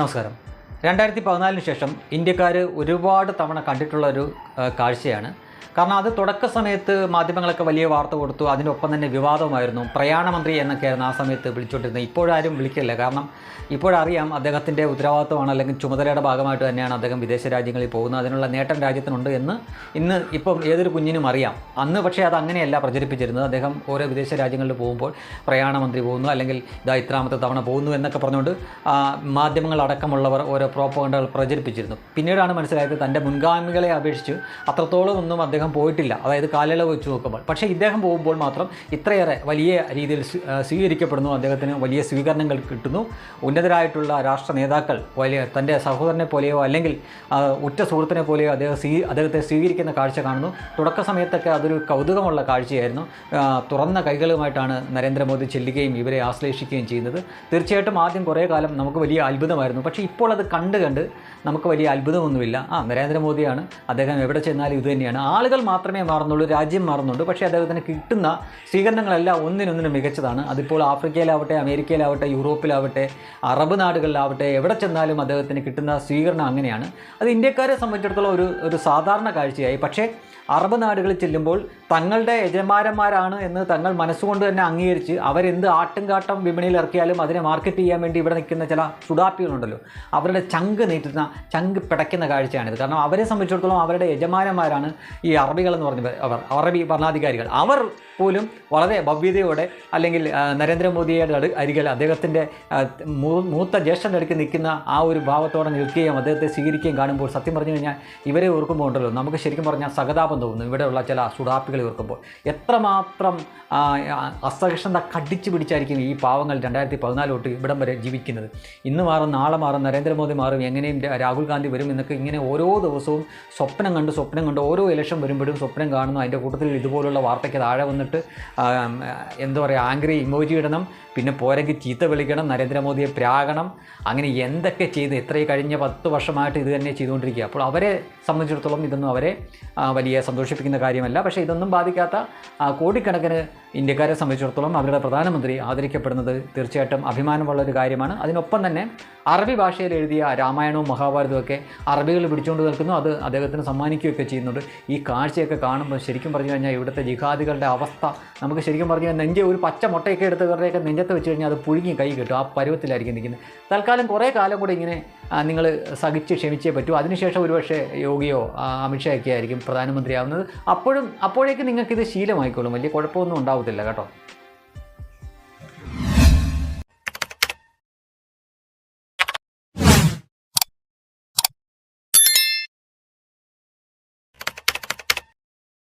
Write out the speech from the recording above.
നമസ്കാരം. രണ്ടായിരത്തി പതിനാലിന് ശേഷം ഇന്ത്യക്കാർ ഒരുപാട് തവണ കണ്ടിട്ടുള്ള ഒരു കാഴ്ചയാണ്. കാരണം അത് തുടക്ക സമയത്ത് മാധ്യമങ്ങളൊക്കെ വലിയ വാർത്ത കൊടുത്തു. അതിനൊപ്പം തന്നെ വിവാദമായിരുന്നു പ്രയാണമന്ത്രി എന്നൊക്കെയായിരുന്നു ആ സമയത്ത് വിളിച്ചുകൊണ്ടിരുന്നത് ഇപ്പോഴാരും വിളിക്കില്ല. കാരണം ഇപ്പോഴറിയാം അദ്ദേഹത്തിന്റെ ഉത്തരവാദിത്വമാണ് അല്ലെങ്കിൽ ചുമതലയുടെ ഭാഗമായിട്ട് തന്നെയാണ് അദ്ദേഹം വിദേശ രാജ്യങ്ങളിൽ പോകുന്നത്. അതിനുള്ള നേട്ടം രാജ്യത്തിനുണ്ട് എന്ന് ഇന്ന് ഇപ്പം ഏതൊരു കുഞ്ഞിനും അറിയാം. അന്ന് പക്ഷേ അത് അങ്ങനെയല്ല പ്രചരിപ്പിച്ചിരുന്നത്. അദ്ദേഹം ഓരോ വിദേശ രാജ്യങ്ങളിൽ പോകുമ്പോൾ പ്രയാണമന്ത്രി പോകുന്നു അല്ലെങ്കിൽ ഇതാ ഇത്രാമത്തെ തവണ പോകുന്നു എന്നൊക്കെ പറഞ്ഞുകൊണ്ട് മാധ്യമങ്ങളടക്കമുള്ളവർ ഓരോ പ്രോപ്പകണ്ടകൾ പ്രചരിപ്പിച്ചിരുന്നു. പിന്നീടാണ് മനസ്സിലായത് തന്റെ മുൻഗാമികളെ അപേക്ഷിച്ച് അത്രത്തോളം ഒന്നും അദ്ദേഹം പോയിട്ടില്ല. അതായത് കാലയളവ് വെച്ച് നോക്കുമ്പോൾ. പക്ഷേ ഇദ്ദേഹം പോകുമ്പോൾ മാത്രം ഇത്രയേറെ വലിയ രീതിയിൽ സ്വീ- സ്വീകരിക്കപ്പെടുന്നു. അദ്ദേഹത്തിന് വലിയ സ്വീകരണങ്ങൾ കിട്ടുന്നു. ഉന്നതരായിട്ടുള്ള രാഷ്ട്ര നേതാക്കൾ വലിയ തന്റെ സഹോദരനെ പോലെയോ അല്ലെങ്കിൽ ആ, ഉറ്റ സുഹൃത്തിനെ പോലെയോ അദ്ദേഹം സ്വീ അദ്ദേഹത്തെ സ്വീകരിക്കുന്ന കാഴ്ച കാണുന്നു. തുടക്ക സമയത്തൊക്കെ അതൊരു കൗതുകമുള്ള കാഴ്ചയായിരുന്നു. തുറന്ന കൈകളുമായിട്ടാണ് നരേന്ദ്രമോദി ചെല്ലുകയും ഇവരെ ആശ്ലേഷിക്കുകയും ചെയ്യുന്നത്. തീർച്ചയായിട്ടും ആദ്യം കുറേ കാലം നമുക്ക് വലിയ അത്ഭുതമായിരുന്നു. പക്ഷേ ഇപ്പോൾ അത് കണ്ട് കണ്ട് നമുക്ക് വലിയ അത്ഭുതമൊന്നുമില്ല. ആ നരേന്ദ്രമോദിയാണ്. അദ്ദേഹം എവിടെ ചെന്നാലും ഇത് തന്നെയാണ്. ആളുകൾ മാത്രമേ മാറുന്നുള്ളൂ രാജ്യം മാറുന്നുണ്ട്. പക്ഷേ അദ്ദേഹത്തിന് കിട്ടുന്ന സ്വീകരണങ്ങളെല്ലാം ഒന്നിനൊന്നിനും മികച്ചതാണ്. അതിപ്പോൾ ആഫ്രിക്കയിലാവട്ടെ അമേരിക്കയിലാവട്ടെ യൂറോപ്പിലാവട്ടെ അറബ് നാടുകളിലാവട്ടെ എവിടെ ചെന്നാലും അദ്ദേഹത്തിന് കിട്ടുന്ന സ്വീകരണം അങ്ങനെയാണ്. അത് ഇന്ത്യക്കാരെ സംബന്ധിച്ചിടത്തോളം ഒരു ഒരു സാധാരണ കാഴ്ചയായി. പക്ഷേ അറബ് നാടുകളിൽ ചെല്ലുമ്പോൾ തങ്ങളുടെ യജമാനന്മാരാണ് എന്ന് തങ്ങൾ മനസ്സുകൊണ്ട് തന്നെ അംഗീകരിച്ച് അവരെന്ത് ആട്ടുംകാട്ടം വിപണിയിൽ ഇറക്കിയാലും അതിനെ മാർക്കറ്റ് ചെയ്യാൻ വേണ്ടി ഇവിടെ നിൽക്കുന്ന ചില സുഡാപ്പികളുണ്ടല്ലോ അവരുടെ ചങ്ക് നീട്ടുന്ന ചങ്ക് പിടയ്ക്കുന്ന കാഴ്ചയാണിത്. കാരണം അവരെ സംബന്ധിച്ചിടത്തോളം അവരുടെ യജമാനന്മാരാണ് ഈ അറബികൾ എന്ന് പറഞ്ഞ അവർ അറബി ഭരണാധികാരികൾ. അവർ പോലും വളരെ ഭവ്യതയോടെ അല്ലെങ്കിൽ നരേന്ദ്രമോദിയുടെ അരികിൽ അദ്ദേഹത്തിന്റെ മൂത്ത ജ്യേഷ്ഠന്റെ അടുക്ക് നിൽക്കുന്ന ആ ഒരു ഭാവത്തോടെ നിൽക്കുകയും അദ്ദേഹത്തെ സ്വീകരിക്കുകയും കാണുമ്പോൾ സത്യം പറഞ്ഞു കഴിഞ്ഞാൽ ഇവരെ ഓർക്കുമ്പോൾ ഉണ്ടല്ലോ. നമുക്ക് ശരിക്കും പറഞ്ഞാൽ സഹതാപം തോന്നുന്നു. ഇവിടെയുള്ള ചില സുഡാപ്പികൾ ഓർക്കുമ്പോൾ. എത്രമാത്രം അസഹിഷ്ണുത കടിച്ചു പിടിച്ചായിരിക്കും ഈ പാവങ്ങൾ രണ്ടായിരത്തി പതിനാല് തൊട്ട് ഇവിടം വരെ ജീവിക്കുന്നത്. ഇന്ന് മാറും നാളെ മാറും നരേന്ദ്രമോദി മാറും എങ്ങനെയും രാഹുൽ ഗാന്ധി വരും എന്നൊക്കെ ഇങ്ങനെ ഓരോ ദിവസവും സ്വപ്നം കണ്ട് സ്വപ്നം കണ്ട് ഓരോ ഇലക്ഷൻ വരുമ്പോഴും സ്വപ്നം കാണുന്നു. അതിന്റെ കൂട്ടത്തിൽ ഇതുപോലുള്ള വാർത്തയ്ക്ക് താഴെ വന്നിട്ട് എന്താ പറയുക ആംഗ്രി ഇമോജി ഇടണം പിന്നെ പോരെങ്കിൽ ചീത്ത വിളിക്കണം നരേന്ദ്രമോദിയെ പ്രാകണം അങ്ങനെ എന്തൊക്കെ ചെയ്ത് ഇത്രയും കഴിഞ്ഞ പത്ത് വർഷമായിട്ട് ഇത് തന്നെ ചെയ്തുകൊണ്ടിരിക്കുക. അപ്പോൾ അവരെ സംബന്ധിച്ചിടത്തോളം ഇതൊന്നും അവരെ വലിയ സന്തോഷിപ്പിക്കുന്ന കാര്യമല്ല. പക്ഷേ ഇതൊന്നും ബാധിക്കാത്ത കോടിക്കണക്കിന് ഇന്ത്യക്കാരെ സംബന്ധിച്ചിടത്തോളം അവരുടെ പ്രധാനമന്ത്രി ആദരിക്കപ്പെടുന്നത് തീർച്ചയായിട്ടും അഭിമാനമുള്ള ഒരു കാര്യമാണ്. അതിനൊപ്പം തന്നെ അറബി ഭാഷയിൽ എഴുതിയ രാമായണവും മഹാഭാരതവും ഒക്കെ അറബികൾ പിടിച്ചുകൊണ്ട് നിൽക്കുന്നു. അത് അദ്ദേഹത്തിന് സമ്മാനിക്കുകയൊക്കെ ചെയ്യുന്നുണ്ട്. ഈ കാഴ്ചയൊക്കെ കാണുമ്പോൾ ശരിക്കും പറഞ്ഞു കഴിഞ്ഞാൽ ഇവിടുത്തെ ജിഹാദികളുടെ അവസ്ഥ നമുക്ക് ശരിക്കും പറഞ്ഞു കഴിഞ്ഞാൽ നെഞ്ച് ഒരു പച്ച മുട്ടയൊക്കെ എടുത്ത് ഇവരുടെയൊക്കെ നെഞ്ചത്ത് വെച്ച് കഴിഞ്ഞാൽ അത് പുഴുങ്ങി കൈ കിട്ടും ആ പരുവത്തിലായിരിക്കും നിൽക്കുന്നത്. തൽക്കാലം കുറേ കാലം കൂടെ ഇങ്ങനെ നിങ്ങൾ സഹിച്ച് ക്ഷമിച്ചേ പറ്റൂ. അതിനുശേഷം ഒരുപക്ഷെ യോഗിയോ അമിത്ഷാ അമിത്ഷായൊക്കെ ആയിരിക്കും പ്രധാനമന്ത്രിയാവുന്നത്. അപ്പോഴും അപ്പോഴേക്കും നിങ്ങൾക്കിത് ശീലമായിക്കോളും വലിയ കുഴപ്പമൊന്നും ഉണ്ടാവത്തില്ല കേട്ടോ.